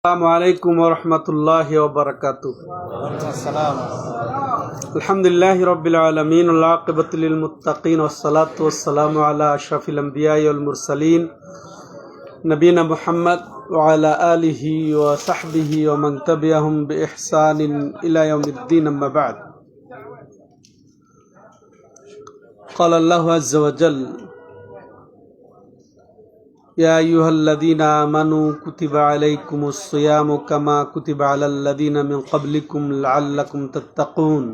السلام عليكم ورحمة الله وبركاته. الحمد لله رب العالمين والعاقبة للمتقين والصلاة والسلام على أشرف الأنبياء والمرسلين نبينا محمد وعلى آله وصحبه ومن تبعهم بإحسان إلى يوم الدين أما بعد. قال الله عز وجل يا أيها الذين آمنوا كتب عليكم الصيام كما كتب على الذين من قبلكم لعلكم تتقون.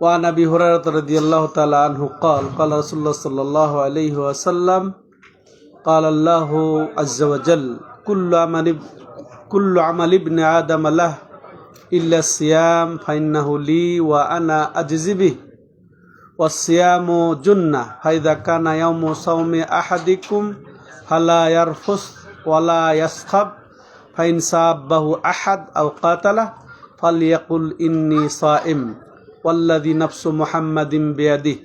وعن أبي هريرة رضي الله تعالى عنه قال قال رسول الله صلى الله عليه وسلم قال الله عز وجل كل عمل كل عمل ابن آدم له إلا الصيام فإنه لي وأنا أجزي به. ওয়াসিয়ামু জুন্না ফাইদা কানা ইয়ামু সাউমি আহাদিকুম, ফালা ইয়ারফুস ওয়ালা ইয়াসখাব, ফাইন সাব্বাহু আহাদ আও কাতালা ফালিয়াকুল ইন্নি সাইম, ওয়াল্লাযী নাফসু মুহাম্মাদিন বিয়াদিহি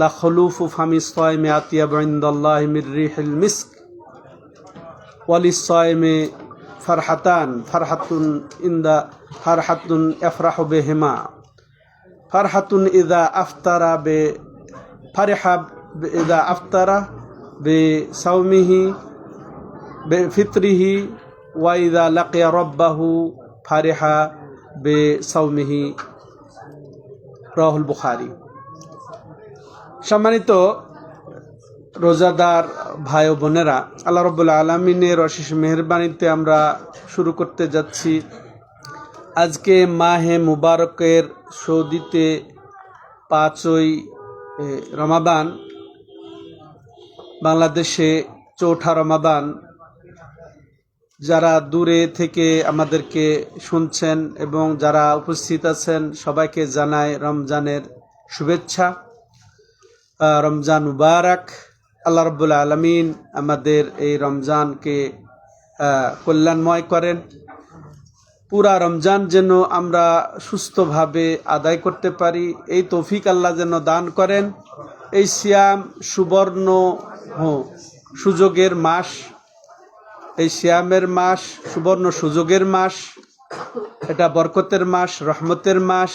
লা খুলুফু ফামি সাইমি আতিয়াবু ইনদাল্লাহি মির রিহিল মিস্ক ওয়ালিস সাইমি ফারহাতান, ফারহাতুন ইন্দা, ফারহাতুন ইফরাহু বিহিমা। ফারহাতুন ইদা আফতারা বে, ফারেহা ইদা আফতারা বে সৌমিহি বে ফিত্রিহি ওয়াইদা লাকিয়া রব্বাহু ফারেহা বে সৌমিহি রাহুল বুখারি। সম্মানিত রোজাদার ভাই বোনেরা, আল্লাহ রবুল্লা আলমিনের অশেষ মেহরবানিতে আমরা শুরু করতে যাচ্ছি। আজকে মাহে মুবারকের সৌদিতে পাঁচই রমাদান, বাংলাদেশে চৌঠা রমাদান। যারা দূরে থেকে আমাদেরকে শুনছেন এবং যারা উপস্থিত আছেন, সবাইকে জানায় রমজানের শুভেচ্ছা রমজান মুবারক। আল্লাহ রব্বুল আলমিন আমাদের এই রমজানকে কল্যাণময় করেন। পুরা রমজান যেন আমরা সুস্থভাবে আদায় করতে পারি। এই তৌফিক আল্লাহ যেন দান করেন। এই শ্যাম সুবর্ণ সুযোগের মাস। এই শ্যামের মাস, সুবর্ণ সুযোগের মাস। এটা বরকতের মাস, রহমতের মাস।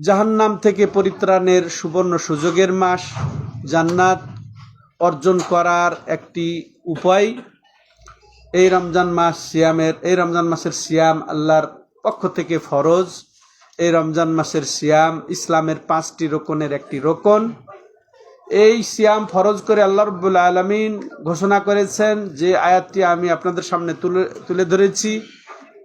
জাহান্নাম থেকে পরিত্রাণের সুবর্ণ সুযোগের মাস। জান্নাত অর্জন করার একটি উপায়। এই রমজান মাস সিয়ামের, এই রমজান মাসের সিয়াম আল্লাহর পক্ষ থেকে ফরজ। এই রমজান মাসের সিয়াম ইসলামের পাঁচটি রোকনের একটি রোকন। এই সিয়াম ফরজ করে আল্লাহ রব্বুল আলমিন ঘোষণা করেছেন যে আয়াতটি আমি আপনাদের সামনে তুলে তুলে ধরেছি।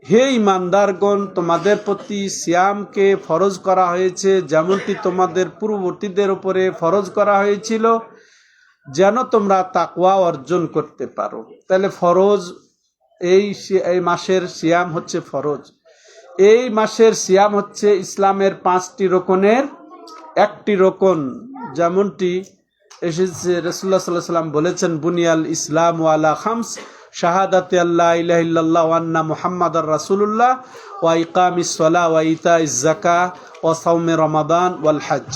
হে ইমানদারগণ তোমাদের প্রতি সিয়ামকে ফরজ করা হয়েছে, যেমনটি তোমাদের পূর্ববর্তীদের উপরে ফরজ করা হয়েছিল। যেন তোমরা তাকওয়া অর্জন করতে পারো। তাহলে ফরজ, এই এই মাসের সিয়াম হচ্ছে ফরজ। এই মাসের সিয়াম হচ্ছে ইসলামের পাঁচটি রোকনের একটি রোকন। যেমনটি এসেছে রসুল্লাহ সাল্লাহ সাল্লাম বলেছেন, বুনিয়াল ইসলাম ওয়ালা খামস, শাহাদাতে আল্লাহ ইলাহিল্লাহ ওয়ান্না মুহাম্মদ আর রাসুল্লাহ ওয়া ইকাম ইসলা ওয়া ইতা ইজাকা ওয়া সাউমে রমাদান ওয়াল হজ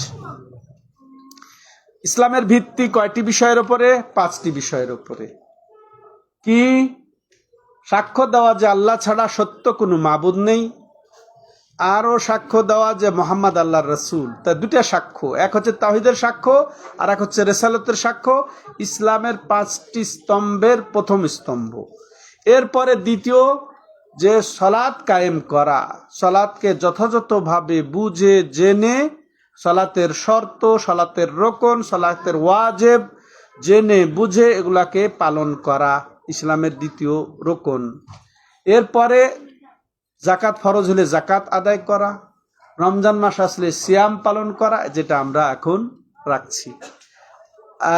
ইসলামের ভিত্তি কয়টি বিষয়ের উপরে? পাঁচটি বিষয়ের উপরে। কি? সাক্ষ্য দেওয়া যে আল্লাহ ছাড়া সত্য কোনো মাবুদ নেই, আরও সাক্ষ্য দেওয়া যে মোহাম্মদ আল্লাহর রসুল। তা দুটা সাক্ষ্য। এক হচ্ছে তাহিদের সাক্ষ্য, আর এক হচ্ছে রেসালতের সাক্ষ্য। ইসলামের পাঁচটি স্তম্ভের প্রথম স্তম্ভ। এরপরে দ্বিতীয়, যে সলাৎ কায়েম করা। সলাৎকে যথাযথভাবে বুঝে, জেনে সলাতের শর্ত, সালাতের রোকন, সালাতের ওয়াজেব, জেনে বুঝে এগুলাকে পালন করা ইসলামের দ্বিতীয় রোকন। এরপরে জাকাত ফরজ হলে জাকাত আদায় করা, রমজান মাস আসলে সিয়াম পালন করা, যেটা আমরা এখন রাখছি।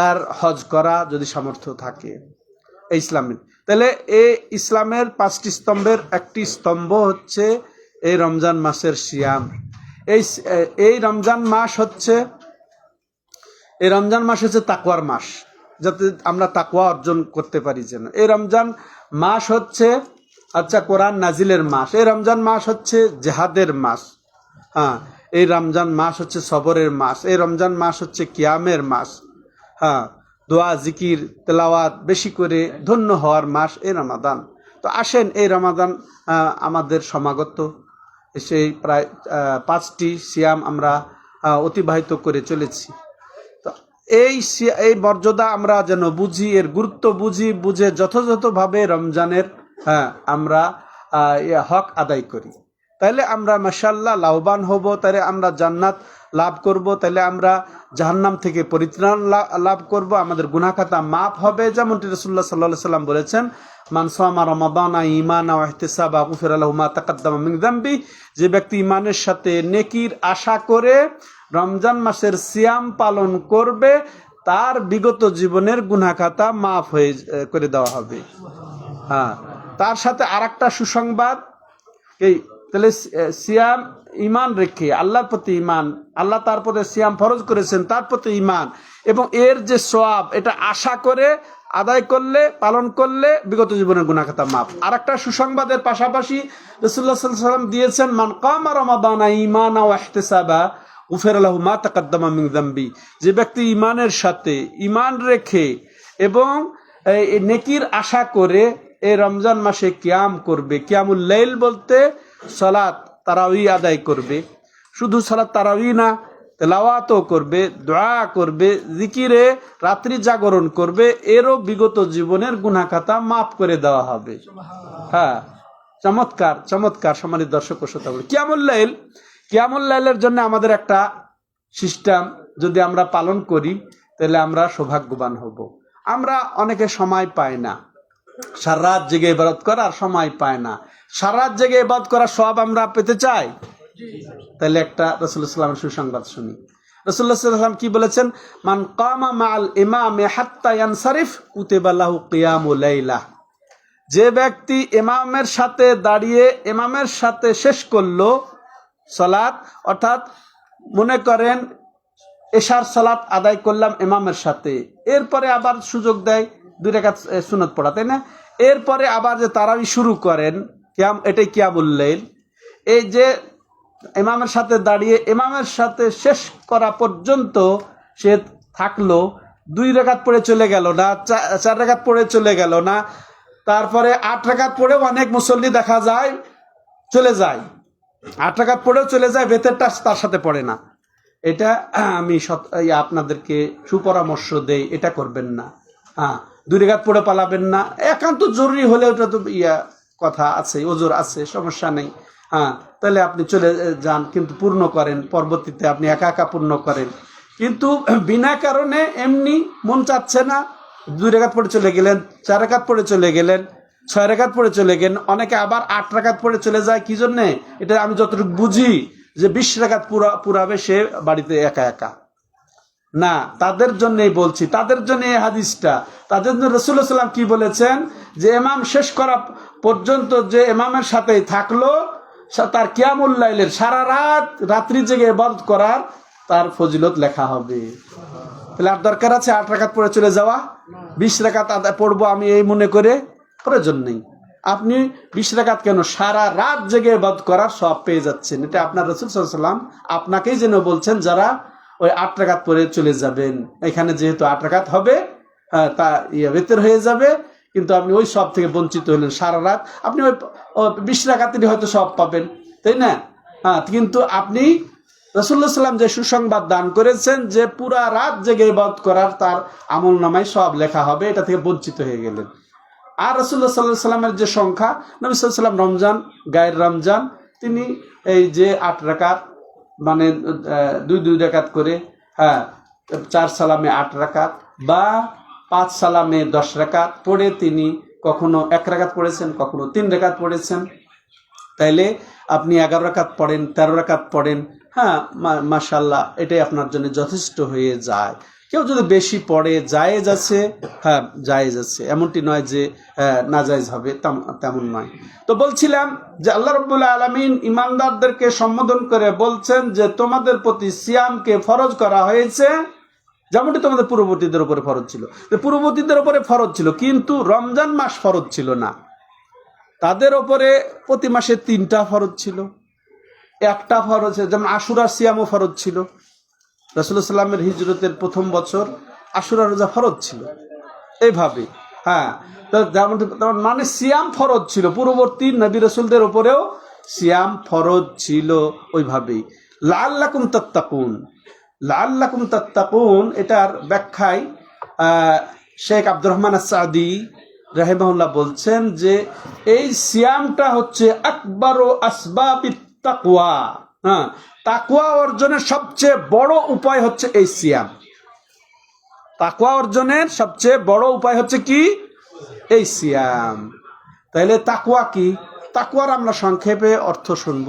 আর হজ করা যদি সামর্থ্য থাকে, এই ইসলামের তাহলে এই ইসলামের পাঁচটি স্তম্ভের একটি স্তম্ভ হচ্ছে এই রমজান মাসের সিয়াম। এই এই রমজান মাস হচ্ছে, এই রমজান মাস হচ্ছে তাকওয়ার মাস, যাতে আমরা তাকওয়া অর্জন করতে পারি যেন। এই রমজান মাস হচ্ছে আচ্ছা কোরআন নাজিলের মাস, এই রমজান মাস হচ্ছে জেহাদের মাস হ্যাঁ এই রমজান মাস হচ্ছে সবরের মাস, এই রমজান মাস হচ্ছে কিয়ামের মাস হ্যাঁ দোয়া, জিকির, তেলাওয়াত বেশি করে ধন্য হওয়ার মাস এই রমাদান। তো আসেন এই রমাদান আমাদের সমাগত। সেই প্রায় পাঁচটি সিয়াম আমরা অতিবাহিত করে চলেছি। তো এই এই মর্যাদা আমরা যেন বুঝি, এর গুরুত্ব বুঝি, বুঝে যথাযথভাবে রমজানের হ্যাঁ আমরা হক আদায় করি। তাহলে আমরা মাসাল্লাহ লাভবান হব তাহলে আমরা জান্নাত লাভ করব তাহলে আমরা জাহান্নাম থেকে পরিত্রাণ লাভ করব। আমাদের গুনাখাতা মাফ হবে, যেমনটি রসুল্লাহ সাল্লাহ সাল্লাম বলেছেন মানসামা রমাদানা ইমান ওয়াহতিসাবা গুফির আল্লাহ মা তাকাদ্দামা মিন যামবি যে ব্যক্তি ইমানের সাথে নেকির আশা করে রমজান মাসের সিয়াম পালন করবে, তার বিগত জীবনের গুনাখাতা মাফ হয়ে করে দেওয়া হবে। হ্যাঁ। তার সাথে আরেকটা সুসংবাদ, এই, তাহলে সিয়াম ইমান রেখে, আল্লাহর প্রতি ইমান, আল্লাহ তার প্রতি সিয়াম ফরজ করেছেন, তার প্রতি ইমান, এবং এর যে সোয়াব, এটা আশা করে আদায় করলে, পালন করলে বিগত জীবনের গুণাখাতা মাপ আর একটা সুসংবাদের পাশাপাশি রসুল্লাহ সাল্লাম দিয়েছেন, মান কামা রমাদানা ইমানা ও ইহতিসাবা, উফের আল্লাহ মা তাকাদ্দামা যামবি। যে ব্যক্তি ইমানের সাথে ইমান রেখে এবং নেকির আশা করে এই রমজান মাসে কিয়াম করবে, কিয়ামুল লাইল বলতে সালাত তারাউই আদায় করবে। শুধু সালাত তারাউই না তেলাওয়াতও করবে, দোয়া করবে, জিকিরে রাত্রি জাগরণ করবে, এরও বিগত জীবনের গুনাখাতা মাফ করে দেওয়া হবে। হ্যাঁ চমৎকার চমৎকার সম্মানিত দর্শক শ্রোতা লাইল, কিয়ামুল লাইলের জন্য আমাদের একটা সিস্টেম যদি আমরা পালন করি, তাহলে আমরা সৌভাগ্যবান হব। আমরা অনেকে সময় পাই না। সারা রাত জেগে ইবাদত করার সময় পায় না। সারা রাত জেগে ইবাদত করার সব আমরা পেতে চাই? তাহলে একটা রসুল্লাহ সুসংবাদ শুনি। রসুল্লাহ সাল্লাম কি বলেছেন? মান কামা মাল কিয়ামু লাইলা যে ব্যক্তি ইমামের সাথে দাঁড়িয়ে ইমামের সাথে শেষ করল সালাত, অর্থাৎ মনে করেন এশার সালাত আদায় করলাম ইমামের সাথে, এরপরে আবার সুযোগ দেয় দুই রেখা সুনত পড়া, তাই না? এরপরে আবার যে তারাবি শুরু করেন, কিয়াম, এটাই কিয়ামুল্লাইল এই যে ইমামের সাথে দাঁড়িয়ে, ইমামের সাথে শেষ করা পর্যন্ত সে থাকল। দুই রেখাত পড়ে চলে গেল না চার রেখাত পড়ে চলে গেল না। তারপরে আট রেখাত পড়েও অনেক মুসল্লি দেখা যায়, চলে যায়। আট রেখাত পড়েও চলে যায় বেতেরটা তার সাথে পড়ে না। এটা আমি আপনাদেরকে সুপরামর্শ দেই, এটা করবেন না। হ্যাঁ দুই রেখাত পড়ে পালাবেন না। একান্ত জরুরি হলে ওটা তো ইয়া কথা আছে, ওজোর আছে, সমস্যা নেই। হ্যাঁ তাহলে আপনি চলে যান, কিন্তু পূর্ণ করেন, পরবর্তীতে আপনি একা একা পূর্ণ করেন। কিন্তু বিনা কারণে এমনি মন চাচ্ছে না, দুই রেখাত পড়ে চলে গেলেন, চার রেখাত পড়ে চলে গেলেন, ছয় রেখাত পড়ে চলে গেলেন, অনেকে আবার আট রেখাত পড়ে চলে যায়, কি জন্যে? এটা আমি যতটুকু বুঝি যে বিশ রেখাত পুরা পুরাবে সে বাড়িতে একা একা। না, তাদের জন্যই বলছি, তাদের জন্য এই হাদিসটা। তাদের জন্য রসুল্লাহ সাল্লাম কি বলেছেন? যে এমাম শেষ করা পর্যন্ত যে এমামের সাথেই থাকল তার কিয়ামুল্লাইলের সারা রাত রাত্রি জেগে ইবাদত করার তার ফজিলত লেখা হবে। তাহলে আর দরকার আছে আট রাকাত পরে চলে যাওয়া? বিশ আদায় পড়ব আমি এই মনে করে? প্রয়োজন নেই। আপনি বিশ রাকাত কেন সারা রাত জেগে বাদ করার সব পেয়ে যাচ্ছেন? এটা আপনার রসুল সাল্লাম আপনাকেই যেন বলছেন যারা ওই আট রাকাত পরে চলে যাবেন। এখানে যেহেতু আট রাকাত হবে তা ইয়ে বেতের হয়ে যাবে। কিন্তু আপনি ওই সব থেকে বঞ্চিত হলেন সারা রাত। আপনি ওই বিশ রাকাতেরই হয়তো সব পাবেন, তাই না? হ্যাঁ কিন্তু আপনি রসুল্লাহ সাল্লাম যে সুসংবাদ দান করেছেন, যে পুরা রাত জেগে ইবাদত করার তার আমল নামায় সব লেখা হবে, এটা থেকে বঞ্চিত হয়ে গেলেন। আর রসুল্লাহ সাল্লাহ সাল্লামের যে সংখ্যা, নবী সাল্লাম রমজান, গায়ের রমজান, তিনি এই যে আট রাকাত মানে দুই দুই রাকাত করে হ্যাঁ চার সালামে আট রাকাত, বা পাঁচ সালামে দশ রাকাত পড়ে তিনি কখনো এক রাকাত পড়েছেন কখনো তিন রাকাত পড়েছেন। তাইলে আপনি এগারো রাকাত পড়েন তেরো রাকাত পড়েন হ্যাঁ মাশাল্লাহ এটাই আপনার জন্য যথেষ্ট হয়ে যায়। কেউ যদি বেশি পড়ে জায়েজ আছে হ্যাঁ জায়েজ আছে। এমনটি নয় যে হ্যাঁ, নাজায়েজ হবে তেমন নয়। তো বলছিলাম যে আল্লাহ রব্বুল্লাহ আলমিন ইমানদারদেরকে সম্বোধন করে বলছেন যে তোমাদের প্রতি সিয়ামকে ফরজ করা হয়েছে যেমনটি তোমাদের পূর্ববর্তীদের উপরে ফরজ ছিল। পূর্ববর্তীদের উপরে ফরজ ছিল, কিন্তু রমজান মাস ফরজ ছিল না। তাদের ওপরে প্রতি মাসে তিনটা ফরজ ছিল। একটা ফরজ যেমন আশুরা সিয়ামও ফরজ ছিল। রাসুল্লাহ সাল্লামের হিজরতের প্রথম বছর আশুরা রোজা ফরজ ছিল। এইভাবে হ্যাঁ। যেমন মানে সিয়াম ফরজ ছিল। পূর্ববর্তী নবী রসুলদের উপরেও সিয়াম ফরজ ছিল ওইভাবেই। লাল্লাকুম তত্তাকুন। লাল্লাকুম তত্তাকুন, এটার ব্যাখ্যায় শেখ আব্দুর রহমান সাদি রাহেমাহুল্লাহ বলছেন যে এই সিয়ামটা হচ্ছে আকবর ও তাকুয়া হ্যাঁ তাকুয়া অর্জনের সবচেয়ে বড় উপায় হচ্ছে এই সিয়াম। তাকুয়া অর্জনের সবচেয়ে বড় উপায় হচ্ছে কি? এই সিয়াম। তাইলে তাকুয়া কি? তাকুয়ার আমরা সংক্ষেপে অর্থ শুনব।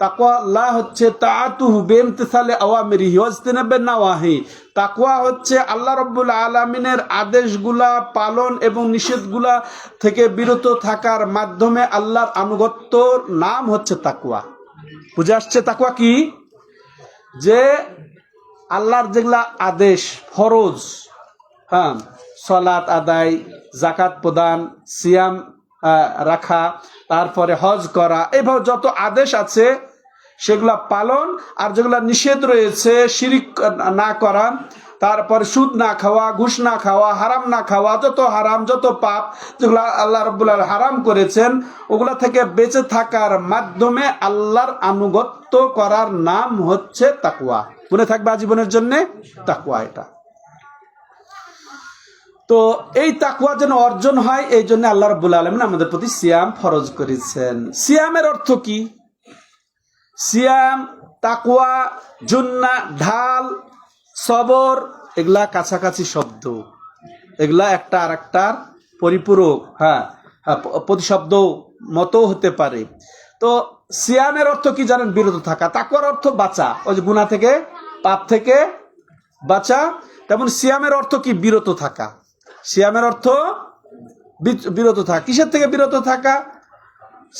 তাকুয়া আল্লাহ হচ্ছে তাআতুহু বিইমতিসালি আওয়ামিরিহি ওয়াজতিনাবি নাওয়াহি। তাকুয়া হচ্ছে আল্লাহ রাব্বুল আলামিনের আদেশগুলা পালন এবং নিষেধগুলা থেকে বিরত থাকার মাধ্যমে আল্লাহর আনুগত্যর নাম হচ্ছে তাকুয়া বুঝে আসছে তাকুয়া কি? যে আল্লাহর যেগুলা আদেশ, ফরজ হ্যাঁ সলাত আদায় জাকাত প্রদান, সিয়াম রাখা তারপরে হজ করা। এভাবে যত আদেশ আছে, সেগুলা পালন, আর যেগুলা নিষেধ রয়েছে, শিরিক না করা, তারপরে সুদ না খাওয়া, ঘুষ না খাওয়া, হারাম না খাওয়া, যত হারাম, যত পাপ, যেগুলো আল্লাহ রব্বুল আলামিন হারাম করেছেন, ওগুলা থেকে বেঁচে থাকার মাধ্যমে আল্লাহর আনুগত্য করার নাম হচ্ছে তাকুয়া মনে থাকবে আজীবনের জন্যে তাকুয়া এটা। তো এই তাকুয়া যেন অর্জন হয়, এই জন্য আল্লাহ রব্বুল আলমিন আমাদের প্রতি সিয়াম ফরজ করেছেন। সিয়ামের অর্থ কি? সিয়াম তাকুয়া জুন্না, ঢাল, সবর, এগুলা কাছাকাছি শব্দ। এগুলা একটা আর একটার পরিপূরক হ্যাঁ প্রতিশব্দ মতো হতে পারে। তো সিয়ামের অর্থ কি জানেন? বিরত থাকা। তাকুয়ার অর্থ বাঁচা। ওই যে গুণা থেকে, পাপ থেকে বাঁচা। তেমন সিয়ামের অর্থ কি? বিরত থাকা। সিয়ামের অর্থ বিরত থাকা। কিসের থেকে বিরত থাকা?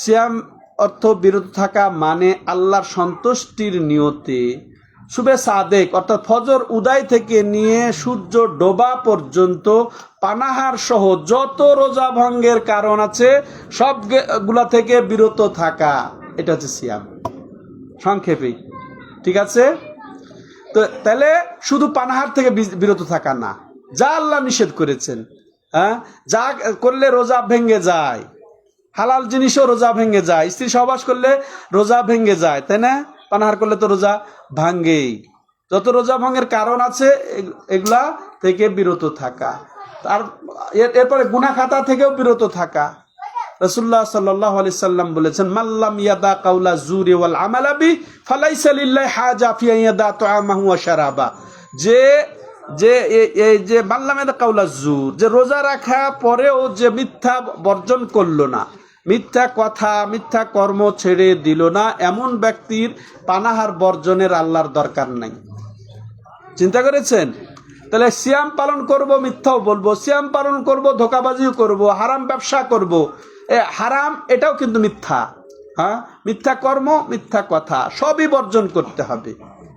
সিয়াম অর্থ বিরত থাকা মানে আল্লাহর সন্তুষ্টির নিয়তে শুভে সাদেক, অর্থাৎ ফজর উদয় থেকে নিয়ে সূর্য ডোবা পর্যন্ত পানাহার সহ যত রোজা ভঙ্গের কারণ আছে, সবগুলা থেকে বিরত থাকা। এটা হচ্ছে সিয়াম। সংক্ষেপে ঠিক আছে? তো তাহলে শুধু পানাহার থেকে বিরত থাকা না। যা আল্লাহ নিষেধ করেছেন হ্যাঁ? যা করলে রোজা ভেঙে যায়, হালাল জিনিসও রোজা ভেঙে যায়, স্ত্রী সহবাস করলে রোজা ভেঙে যায়, তাই না? পানাহার করলে তো রোজা ভাঙ্গেই যত রোজা ভঙ্গের কারণ আছে, এগ- এগুলা থেকে বিরত থাকা। তার এর- এরপরে গুনা খাতা থেকেও বিরত থাকা। রসুল্লাহ সাল্লাহ আলি সাল্লাম বলেছেন মাল্লাম ইয়াদা কাউলা জুরি ওয়াল আমালাবি ফালাইসা লিল্লাহি হাজা ফি আন ইয়াদা তুআমাহু ওয়া শারাবা। যে যে এই যে মাল্লাম ইয়াদা কাউলা জুর, যে রোজা রাখা পরেও যে মিথ্যা বর্জন করল না, মিথ্যা কথা, মিথ্যা কর্ম ছেড়ে দিল না, এমন ব্যক্তির পানাহার বর্জনের আল্লাহর দরকার নাই। চিন্তা করেছেন? তাহলে সিয়াম পালন করব, মিথ্যাও বলব, সিয়াম পালন করব, ধোকাবাজিও করব, হারাম ব্যবসা করব, এ, হারাম এটাও কিন্তু মিথ্যা হ্যাঁ? মিথ্যা কর্ম, মিথ্যা কথা, সবই বর্জন করতে হবে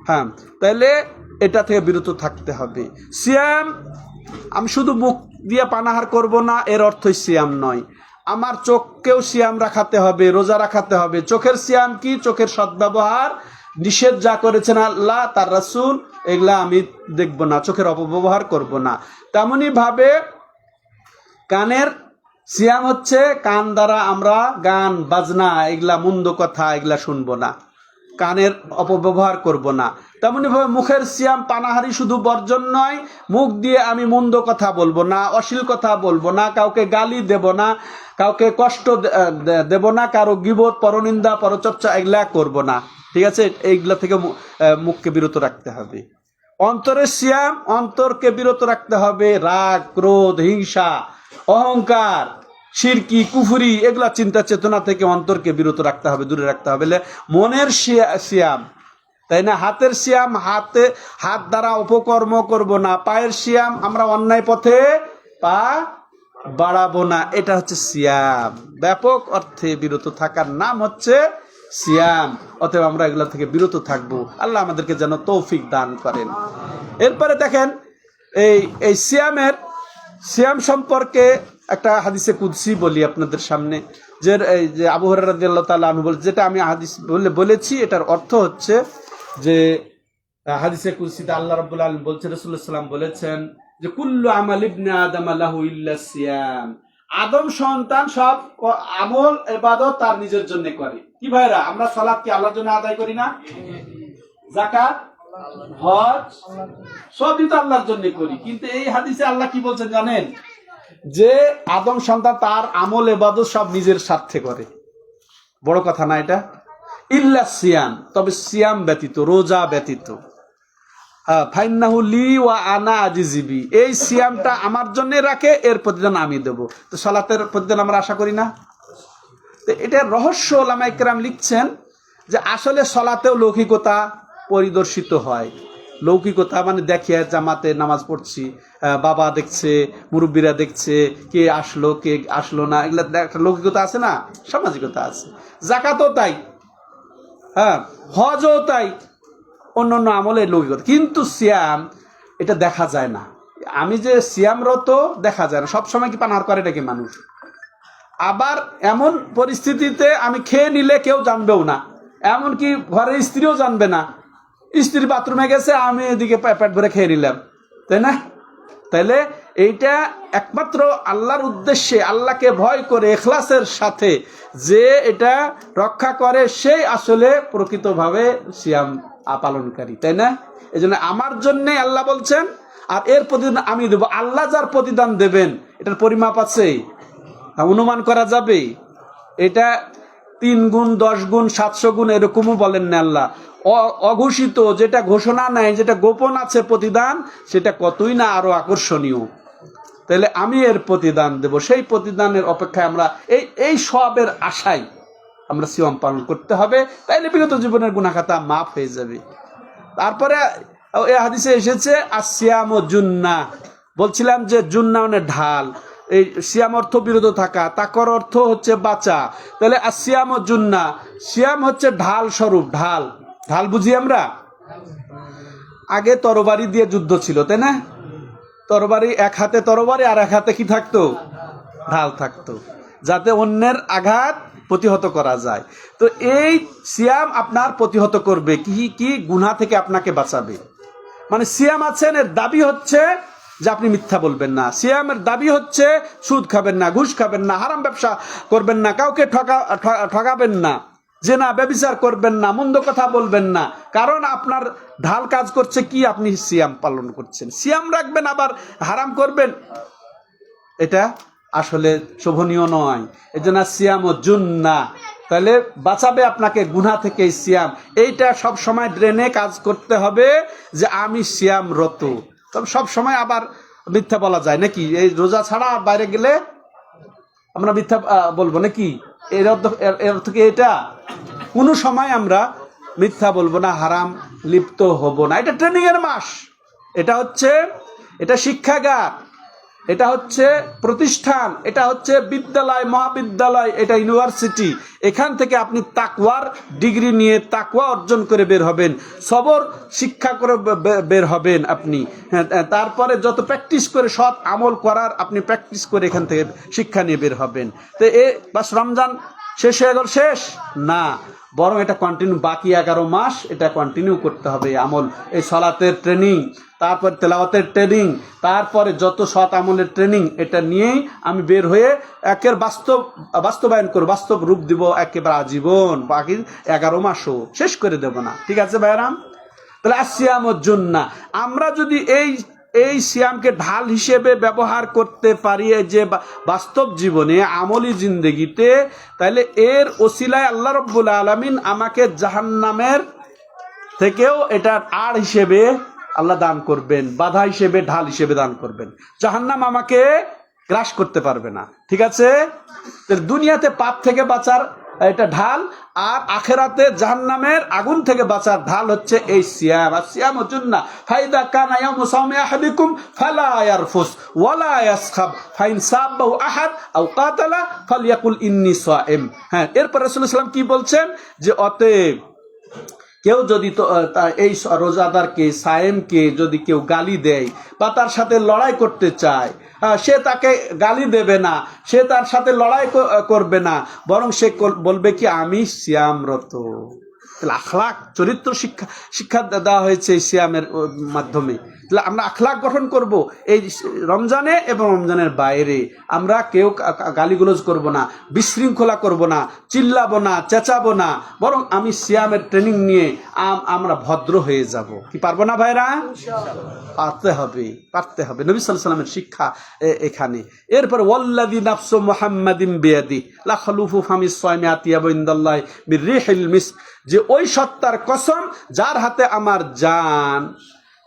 হ্যাঁ? তাহলে এটা থেকে বিরত থাকতে হবে। সিয়াম, আমি শুধু মুখ দিয়ে পানাহার করব না, এর অর্থই সিয়াম নয়। আমার চোখকেও সিয়াম রাখাতে হবে, রোজা রাখাতে হবে। চোখের সিয়াম কি? চোখের সদ্ব্যবহার। নিষেধ যা করেছেন আল্লাহ, তার রাসূল, এগুলা আমি দেখব না, চোখের অপব্যবহার করব না। তেমনি ভাবে কানের সিয়াম হচ্ছে, কান দ্বারা আমরা গান, বাজনা, এগুলা মন্দ কথা, এগুলা শুনব না। কানের অপব্যবহার করব না। তেমনি ভাবে মুখের সিয়াম পানাহারি শুধু বর্জন নয়, মুখ দিয়ে আমি মন্দ কথা বলব না, অশ্লীল কথা বলব না, কাউকে গালি দেব না, কাউকে কষ্ট দেব না, কারও গিবত, পরনিন্দা, পরচর্চা এগুলা করব না। ঠিক আছে? এইগুলা থেকে মুখকে বিরত রাখতে হবে। অন্তরের সিয়াম অন্তরকে বিরত রাখতে হবে। রাগ, ক্রোধ, হিংসা, অহংকার শিরকি কুফুরি, এগুলা চিন্তা চেতনা থেকে অন্তরকে বিরত রাখতে হবে, দূরে রাখতে হবে। মনের সিয়াম, তাই না? হাতের সিয়াম, হাতে হাত দ্বারা অপকর্ম করব না। পায়ের সিয়াম আমরা অন্যায় পথে পা বাড়াবো না। এটা হচ্ছে সিয়াম। ব্যাপক অর্থে বিরত থাকার নাম হচ্ছে সিয়াম। অতএব আমরা এগুলা থেকে বিরত থাকব। আল্লাহ আমাদেরকে যেন তৌফিক দান করেন। এরপরে দেখেন, এই এই সিয়ামের সিয়াম সম্পর্কে একটা হাদিসে কুদসি বলি আপনাদের সামনে, যে যে আবু হরাদিয়াল্লাহ তাআলা আনহু বলে যেটা আমি হাদিস বলে, বলেছি, এটার অর্থ হচ্ছে যে হাদিসে কুদসিতে আল্লাহ রাব্বুল আলামিন বলছেন রাসূলুল্লাহ সাল্লাম বলেছেন যে, কুল্লু আমাল ইবনে আদম আল্লাহ ইল্লা সিয়াম। আদম সন্তান সব আমল এবাদত তার নিজের জন্য করে। কি ভাইরা, আমরা সালাত কি আল্লাহর জন্য আদায় করি না? জাকাত হজ, সবই তো আল্লাহর জন্য করি। কিন্তু এই হাদিসে আল্লাহ কি বলছেন জানেন? যে আদম সন্তান তার আমল এবাদত সব নিজের স্বার্থে করে। বড় কথা না এটা? ইল্লা সিয়াম তবে সিয়াম ব্যতীত রোজা ব্যতীত। আহ, ফাইন্নাহু লি ওয়া আনা আজিজিবি এই সিয়ামটা আমার জন্য রাখে এর প্রতিদান আমি দেব। তো সালাতের প্রতিদান আমরা আশা করি না? তো এটার রহস্য ওলামাইকরাম লিখছেন যে আসলে সলাতেও লৌকিকতা পরিদর্শিত হয়। লৌকিকতা মানে দেখে জামাতে নামাজ পড়ছি বাবা দেখছে, মুরব্বীরা দেখছে, কে আসলো কে আসলো না, এগুলা একটা লৌকিকতা আছে না? সামাজিকতা আছে। জাকাতও তাই। হ্যাঁ হজও তাই। অন্য অন্য আমলের লৌকিকতা। কিন্তু সিয়াম, এটা দেখা যায় না। আমি যে সিয়ামরত, দেখা যায় না। সবসময় কি পানার করে নাকি মানুষ? আবার এমন পরিস্থিতিতে আমি খেয়ে নিলে কেউ জানবেও না। এমনকি ঘরের স্ত্রীও জানবে না। স্ত্রী বাথরুমে গেছে, আমি এদিকে পে- পেট ভরে খেয়ে নিলাম। তাই না? তাইলে এইটা একমাত্র আল্লাহর উদ্দেশ্যে, আল্লাহকে ভয় করে, এখলাসের সাথে যে এটা রক্ষা করে, সেই আসলে প্রকৃতভাবে সিয়াম আ- পালনকারী তাই না? এই আমার জন্যে আল্লাহ বলছেন, আর এর প্রতিদান আমি দেবো। আল্লাহ যার প্রতিদান দেবেন, এটার পরিমাপ আছে? অনুমান করা যাবে? এটা তিন গুণ, দশ গুণ, সাতশো গুণ এরকমও বলেন না আল্লাহ। অঘোষিত যেটা ঘোষণা নাই, যেটা গোপন আছে প্রতিদান, সেটা কতই না আরও আকর্ষণীয়। তাহলে আমি এর প্রতিদান দেব। সেই প্রতিদানের অপেক্ষায় আমরা এই এই সবের আশায় আমরা সিয়ম পালন করতে হবে। তাইলে বিগত জীবনের গুণাখাতা মাফ হয়ে যাবে। তারপরে এ হাদিসে এসেছে আর আসিয়াম ও জুন্না। বলছিলাম যে জুন্না মানে ঢাল। এই সিয়াম অর্থ বিরত থাকা, তাকর অর্থ হচ্ছে বাঁচা। তাহলে আসিয়াম ও জুন্না। সিয়াম হচ্ছে ঢাল স্বরূপ, ঢাল। ঢাল বুঝি আমরা? আগে তরবারি দিয়ে যুদ্ধ ছিল, তাই না? তরবারি এক হাতে তরবারি আর এক হাতে কি থাকতো? ঢাল থাকতো, যাতে অন্যের আঘাত প্রতিহত করা যায়। তো এই সিয়াম আপনার প্রতিহত করবে, কি কি গুনা থেকে আপনাকে বাঁচাবে? মানে সিয়াম আছেন এর দাবি হচ্ছে যে আপনি মিথ্যা বলবেন না। সিয়ামের দাবি হচ্ছে, সুদ খাবেন না, ঘুষ খাবেন না, হারাম ব্যবসা করবেন না, কাউকে ঠকা ঠকাবেন না। যে না, ব্যবিচার করবেন না, মন্দ কথা বলবেন না। কারণ আপনার ঢাল কাজ করছে কি? আপনি সিয়াম পালন করছেন। সিয়াম রাখবেন, আবার হারাম করবেন। এটা আসলে শোভনীয় নয়। এই জন্য সিয়াম ও জুন্না। তাহলে বাঁচাবে আপনাকে গুনা থেকে সিয়াম। এইটা সব সময় ড্রেনে কাজ করতে হবে যে আমি সিয়াম রত। তবে সব সময় আবার মিথ্যা বলা যায় নাকি? এই রোজা ছাড়া বাইরে গেলে আমরা মিথ্যা বলব নাকি? এর অর্থ এর অর্থ কি এটা? কোনো সময় আমরা মিথ্যা বলব না হারাম লিপ্ত হব না। এটা ট্রেনিং এর মাস। এটা হচ্ছে এটা শিক্ষাগার। এটা হচ্ছে প্রতিষ্ঠান। এটা হচ্ছে বিদ্যালয় মহাবিদ্যালয় এটা ইউনিভার্সিটি। এখান থেকে আপনি তাকওয়ার ডিগ্রি নিয়ে তাকওয়া অর্জন করে বের হবেন। সবর শিক্ষা করে বের হবেন আপনি। হ্যাঁ, তারপরে যত প্র্যাকটিস করে সৎ আমল করার আপনি প্র্যাকটিস করে এখান থেকে শিক্ষা নিয়ে বের হবেন। তো এ বাস রমজান শেষ হয়ে গেল, শেষ? না। বরং এটা কন্টিনিউ বাকি এগারো মাস, এটা কন্টিনিউ করতে হবে আমল। এই সলাতের ট্রেনিং তারপর তেলাওয়াতের ট্রেনিং তারপরে যত সৎ আমলের ট্রেনিং এটা নিয়েই আমি বের হয়ে একের বাস্তব, বাস্তবায়ন করব, বাস্তব রূপ দিব একেবারে আজীবন। বাকি এগারো মাসও শেষ করে দেব না। ঠিক আছে ভাইরাম তাহলে আসিয়াম না আমরা যদি এই এই সিয়ামকে ঢাল হিসেবে ব্যবহার করতে পারি যে বাস্তব জীবনে আমলি জিন্দগিতে তাহলে এর ওসিলায় আল্লাহ রব্বুল আলমিন আমাকে জাহান্নামের থেকেও এটা আড় হিসেবে আল্লাহ দান করবেন, বাধা হিসেবে, ঢাল হিসেবে দান করবেন। জাহান্নাম আমাকে গ্রাস করতে পারবে না, ঠিক আছে? দুনিয়াতে পাপ থেকে বাঁচার এটা ঢাল, আর আখেরাতে জাহান্নামের আগুন থেকে বাঁচার ঢাল হচ্ছে এই সিয়াম। আর সিয়াম হচ্ছেন না ফাইদা কানা ইয়ামু সাওমি আহাদিকুম, ফালা ইয়ারফুস, ওয়ালা ইয়াসখাব, ফাইন সাবাহু আহাদ, আও কাতালা ফালইয়াকুল ইন্নী সাইম। হ্যাঁ এরপর রাসূলুল্লাহ সাল্লাল্লাহু কি বলছেন? যে অতএব কেউ যদি এই রোজাদারকে, সায়েমকে যদি কেউ গালি দেয় বা তার সাথে লড়াই করতে চায় সে তাকে গালি দেবে না, সে তার সাথে লড়াই করবে না, বরং সে বলবে কি, আমি সিয়ামরত তাহলে আখলাক চরিত্র শিক্ষা শিক্ষা দেওয়া হয়েছে সিয়ামের মাধ্যমে। তাহলে আমরা আখলাক গঠন করব এই রমজানে এবং রমজানের বাইরে। আমরা কেউ গালিগুলোজ করব না বিশৃঙ্খলা করব না চিল্লাবো না চেঁচাবো না বরং আমি সিয়ামের ট্রেনিং নিয়ে আম- আমরা ভদ্র হয়ে যাব। কি পারব না ভাইরা? পারতে হবে পারতে হবে। নবী আলাইহি সাল্লামের শিক্ষা এখানে। এরপর ওয়াল্লাযী নাফসু মুহাম্মাদিন বিয়াদি লা খালুফু ফামিস সাইমি আতিয়াবু ইনদাল্লাহ মির রিহিল মিস্ক। যে ওই সত্তার কসম যার হাতে আমার জান,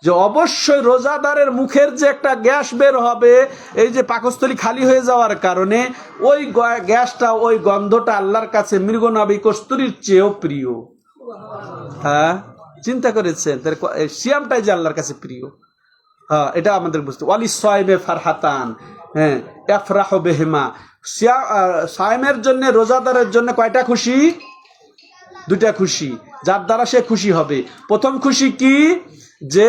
যে অবশ্যই রোজাদারের মুখের যে একটা গ্যাস বের হবে, এই যে পাকস্থলী খালি হয়ে যাওয়ার কারণে ওই গ্যাসটা, ওই গন্ধটা আল্লাহর কাছে মৃগনাবী কস্তুরীর চেয়েও প্রিয়। হ্যাঁ? চিন্তা করেছেন? এই সিয়ামটাই যে আল্লাহর কাছে প্রিয়। হ্যাঁ এটা আমাদের বুঝতে ওয়ালি সয়েবে ফারহাতান। হ্যাঁ এফরাহ বেহেমা। সিয়া সাইমের জন্য, রোজাদারের জন্য কয়টা খুশি? দুইটা খুশি। যার দ্বারা সে খুশি হবে। প্রথম খুশি কি? যে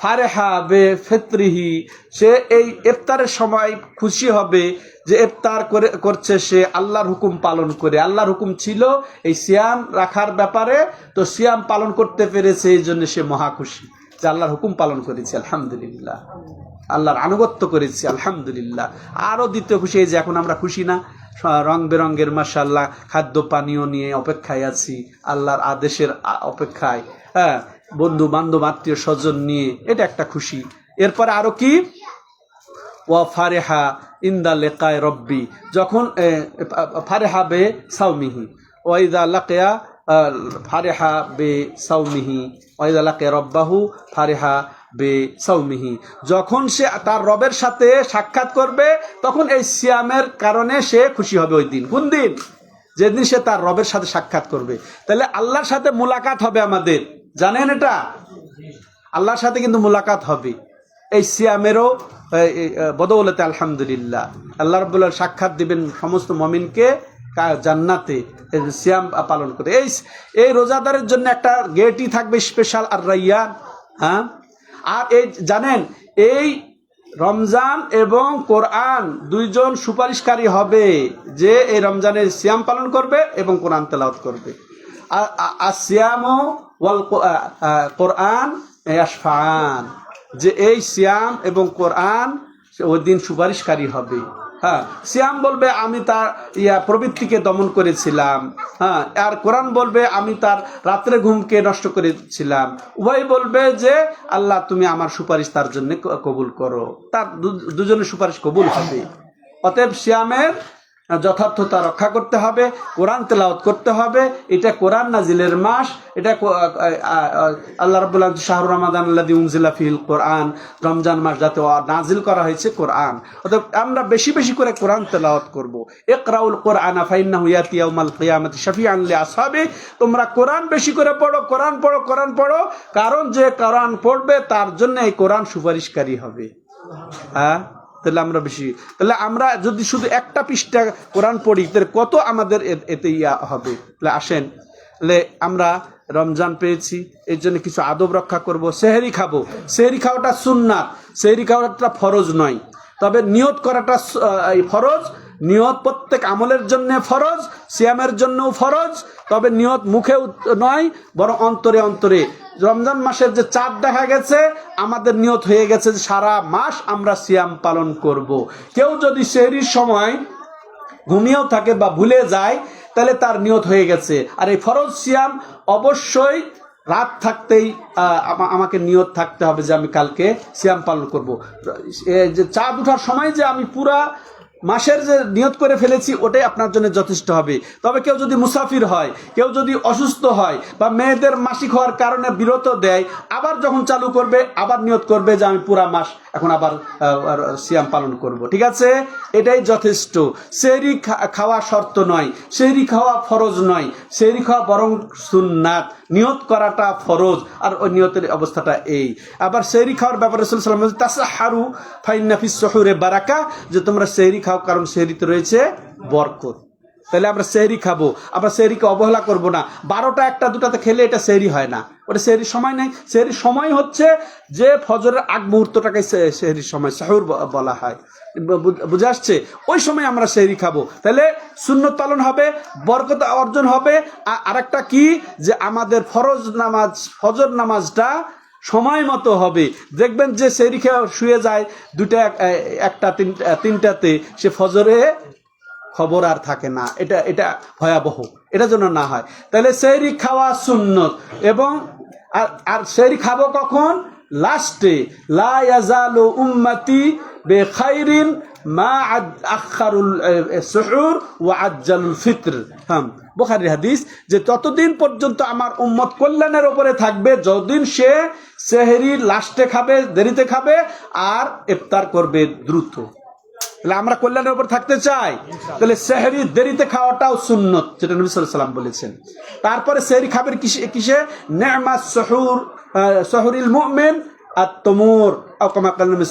ফারেহা বে ফেত্রিহি, সে এই ইফতারের সময় খুশি হবে যে ইফতার করে, করছে সে আল্লাহর হুকুম পালন করে। আল্লাহর হুকুম ছিল এই সিয়াম রাখার ব্যাপারে। তো সিয়াম পালন করতে পেরেছে, এই জন্য সে মহা খুশি। যে আল্লাহর হুকুম পালন করেছে, আলহামদুলিল্লাহ। আল্লাহর আনুগত্য করেছি, আলহামদুলিল্লাহ। আরও দ্বিতীয় খুশি এই যে, এখন আমরা খুশি না। রং বেরঙ্গের মাসাল্লাহ খাদ্য পানীয় নিয়ে অপেক্ষায় আছি, আল্লাহর আদেশের অপেক্ষায়। হ্যাঁ বন্ধু বান্ধব আত্মীয় স্বজন নিয়ে। এটা একটা খুশি। এরপরে আরও কি? ওয়া ফারেহা ইন্দা লেকায় রব্বি। যখন ফারেহা বে সাউমিহি ওয়াইদা লাকেয়া ফারেহা বে সাউমিহি ওয়াইদা লাকে রব্বাহু ফারেহা বে সাউমিহি। যখন সে তার রবের সাথে সাক্ষাৎ করবে, তখন এই সিয়ামের কারণে সে খুশি হবে ওই দিন। কোন দিন? যেদিন সে তার রবের সাথে সাক্ষাৎ করবে। তাহলে আল্লাহর সাথে মোলাকাত হবে আমাদের। জানেন এটা? আল্লাহর সাথে কিন্তু মোলাকাত হবে। এই সিয়ামেরও বদৌলতে আলহামদুলিল্লাহ। আল্লাহ রবুল্লাহ সাক্ষাৎ দিবেন সমস্ত মমিনকে জান্নাতে। সিয়াম পালন করে এই এই রোজাদারের জন্য একটা গেটই থাকবে স্পেশাল আর রাইয়ান। হ্যাঁ? আর এই, জানেন, এই রমজান এবং কোরআন দুইজন সুপারিশকারী হবে যে এই রমজানের সিয়াম পালন করবে এবং কোরআন তেলাওত করবে। আর সিয়াম ওয়াল কোরআন ইয়াশফান যে এই সিয়াম এবং কোরআন ওই দিন সুপারিশকারী হবে। হ্যাঁ সিয়াম বলবে, আমি তার, ইয়া, প্রবৃত্তিকে দমন করেছিলাম। হ্যাঁ আর কোরআন বলবে, আমি তার রাত্রে ঘুমকে নষ্ট করেছিলাম। উভয় বলবে যে, আল্লাহ, তুমি আমার সুপারিশ তার জন্য কবুল করো। তার দুজনের সুপারিশ কবুল হবে। অতএব সিয়ামের যথার্থতা রক্ষা করতে হবে, কোরআন তেলাওত করতে হবে, এটা কোরআন নাজিলের মাস, এটা আল্লাহ রাব্বুল শাহরুর রমাদান আল্লাযী উনজিলা ফিল কোরআন, রমজান মাস যাতে নাজিল করা হয়েছে কোরআন। অতএব আমরা বেশি বেশি করে কোরআন তেলাওয়াত করব। ইকরাউল কোরআন ইয়াতি ইয়াউমাল কিয়ামাতি শাফিআন লি আসহাবি, তোমরা কোরআন বেশি করে পড়ো, কোরআন পড়ো কোরআন পড়ো, কারণ যে কোরআন পড়বে তার জন্য এই কোরআন সুপারিশকারী হবে। হ্যাঁ? তাহলে আমরা বেশি, তাহলে আমরা যদি শুধু একটা পৃষ্ঠা কোরআন পড়ি, তাহলে কত আমাদের এতে ইয়া হবে? তাহলে আসেন, তাহলে আমরা রমজান পেয়েছি, এর জন্য কিছু আদব রক্ষা করব, সেহেরি খাব। সেহেরি খাওয়াটা সুন্নাত, সেহেরি খাওয়াটা ফরজ নয়। তবে নিয়ত করাটা ফরজ, নিয়ত প্রত্যেক আমলের জন্য ফরজ, সিয়ামের জন্যও ফরজ, তবে নিয়ত মুখে নয়, বরং অন্তরে অন্তরে রমজান মাসের যে চাঁদ দেখা গেছে, আমাদের নিয়ত হয়ে গেছে যে সারা মাস আমরা সিয়াম পালন করব। কেউ যদি সেহরির সময় ঘুমিয়েও থাকে বা ভুলে যায়, তাহলে তার নিয়ত হয়ে গেছে আর এই ফরজ সিয়াম অবশ্যই রাত থাকতেই আমাকে নিয়ত থাকতে হবে যে আমি কালকে সিয়াম পালন করব যে চাঁদ ওঠার সময় যে আমি পুরা মাসের যে নিয়ত করে ফেলেছি, ওটাই আপনার জন্য যথেষ্ট হবে। তবে কেউ যদি মুসাফির হয়, কেউ যদি অসুস্থ হয় বা মেয়েদের মাসিক হওয়ার কারণে বিরত দেয়, আবার যখন চালু করবে, আবার নিয়ত করবে যে আমি পুরা মাস এখন আবার সিয়াম পালন করব। ঠিক আছে? এটাই যথেষ্ট। সেহরি খাওয়া শর্ত নয়। সেহরি খাওয়া ফরজ নয়। সেহরি খাওয়া বরং সুন্নাত। নিয়ত করাটা ফরজ। আর ওই নিয়তের অবস্থাটা এই। আবার সেহরি খাওয়ার ব্যাপারে তাসা হারু ফাইনাফিস শহুরে বারাকা যে তোমরা সেহরি খাও, কারণ সেহরিতে রয়েছে বরকত। তাহলে আমরা সেহরি খাব। আমরা সেহরিকে অবহেলা করব না। বারোটা একটা দুটাতে খেলে এটা সেহরি হয় না। ওটা সেহরির সময় নেই। সেহরির সময় হচ্ছে যে ফজরের আগ মুহূর্তটাকে সেহরির সময়, সাহুর বলা হয়। বুঝে আসছে? ওই সময় আমরা সেহরি খাব। তাহলে শূন্য পালন হবে, বরকত অর্জন হবে। আর একটা কি? যে আমাদের ফরজ নামাজ, ফজর নামাজটা সময় মতো হবে। দেখবেন যে সেরি খেয়ে শুয়ে যায় দুটা একটা তিনটা তিনটাতে সে ফজরে খবর আর থাকে না। এটা এটা ভয়াবহ। এটা যেন না হয়। তাহলে সেহরি খাওয়া সুন্নত। এবং আর আর সেহরি খাব কখন? লাস্টে। লা ইয়াজালু উম্মতি বেখাইরিন মা আখারুল সুহুর ওয়া আজ্জালুল ফিত্র। হ্যাঁ বুখারীর হাদিস যে ততদিন পর্যন্ত আমার উম্মত কল্যাণের উপরে থাকবে, যতদিন সে সেহরি লাস্টে খাবে, দেরিতে খাবে আর ইফতার করবে দ্রুত। তাহলে আমরা কল্যাণের উপর থাকতে চাই। তাহলে সেহরি দেরিতে খাওয়াটাও সুন্নত, যেটা নবী সাল্লাম বলেছেন। তারপরে সেহরি খাবেন কিসে কিসে? নেমা সহুর সহুরিল মুমিন আর তমুর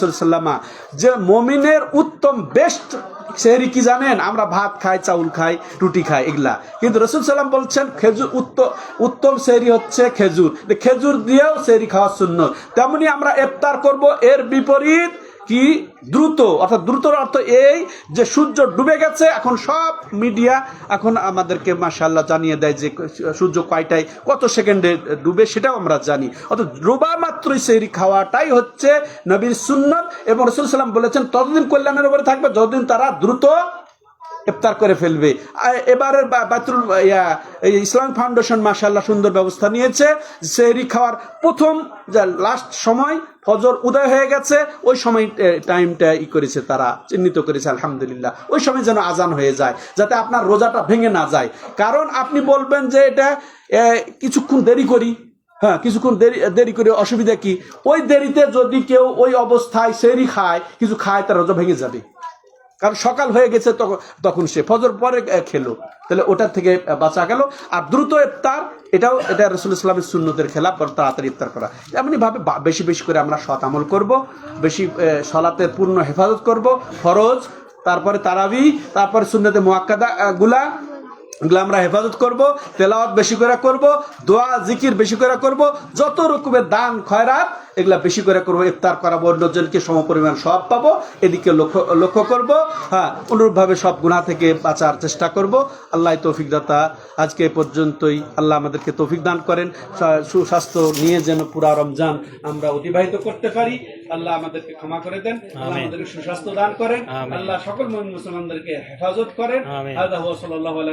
সাল্লামা যে মমিনের উত্তম বেস্ট সেহরি কি জানেন? আমরা ভাত খাই, চাউল খাই, রুটি খাই, এগুলা। কিন্তু রসুল সাল্লাম বলছেন, খেজুর উত্তম উত্তম সেহরি হচ্ছে খেজুর। খেজুর দিয়েও সেহরি খাওয়া শূন্য তেমনি আমরা এফতার করব, এর বিপরীত কি? দ্রুত। অর্থাৎ দ্রুতর অর্থ এই যে সূর্য ডুবে গেছে, এখন সব মিডিয়া এখন আমাদেরকে মাশাল্লাহ জানিয়ে দেয় যে সূর্য কয়টায়, কত সেকেন্ডে ডুবে সেটাও আমরা জানি। অর্থাৎ ডুবা মাত্রই সেই খাওয়াটাই হচ্ছে নবীর সুন্নত এবং রসুল সাল্লাম বলেছেন, ততদিন কল্যাণের উপরে থাকবে, যতদিন তারা দ্রুত ইফতার করে ফেলবে। আর এবারের বা- ইয়া ইসলাম ফাউন্ডেশন মাশাল্লাহ সুন্দর ব্যবস্থা নিয়েছে। সেহরি খাওয়ার প্রথম লাস্ট সময় ফজর উদয় হয়ে গেছে, ওই সময় টাইমটা ই করেছে তারা, চিহ্নিত করেছে, আলহামদুলিল্লাহ। ওই সময় যেন আজান হয়ে যায়, যাতে আপনার রোজাটা ভেঙে না যায়। কারণ আপনি বলবেন যে এটা কিছুক্ষণ দেরি করি। হ্যাঁ কিছুক্ষণ দেরি দেরি করে অসুবিধা কি? ওই দেরিতে যদি কেউ ওই অবস্থায় সেরি খায়, কিছু খায়, তার রোজা ভেঙে যাবে। কারণ সকাল হয়ে গেছে তখন সে ফজর পরে খেলো। তাহলে ওটার থেকে বাঁচা গেল। আর দ্রুত ইফতার এটাও এটা রসুল ইসলামের সুন্নতের খেলাফ তাড়াতাড়ি ইফতার করা। এমনি ভাবে বেশি বেশি করে আমরা সৎ আমল করব বেশি আহ, সলাতের পূর্ণ হেফাজত করব ফরজ তারপরে তারাবি তারপরে সুন্নতে মোয়াক্কাদা গুলা এগুলো আমরা হেফাজত করব তেলাওয়াত বেশি করে করব দোয়া জিকির বেশি করে করব যত রকমের দান খয়রাত এগুলা বেশি করে করব ইফতার করাবো অন্যজনকে সমপরিমাণ সব পাবো এদিকে লক্ষ্য লক্ষ্য করব হ্যাঁ অনুরূপভাবে সব গুণা থেকে বাঁচার চেষ্টা করব। আল্লাহ তৌফিক দাতা আজকে পর্যন্তই আল্লাহ আমাদেরকে তৌফিক দান করেন। সুস্বাস্থ্য নিয়ে যেন পুরা রমজান আমরা অতিবাহিত করতে পারি। আল্লাহ আমাদেরকে ক্ষমা করে দেন আমাদেরকে সুস্বাস্থ্য দান করেন আল্লাহ সকল মুসলমানদেরকে হেফাজত করেন। আল্লাহ সাল্লাল্লাহু আলা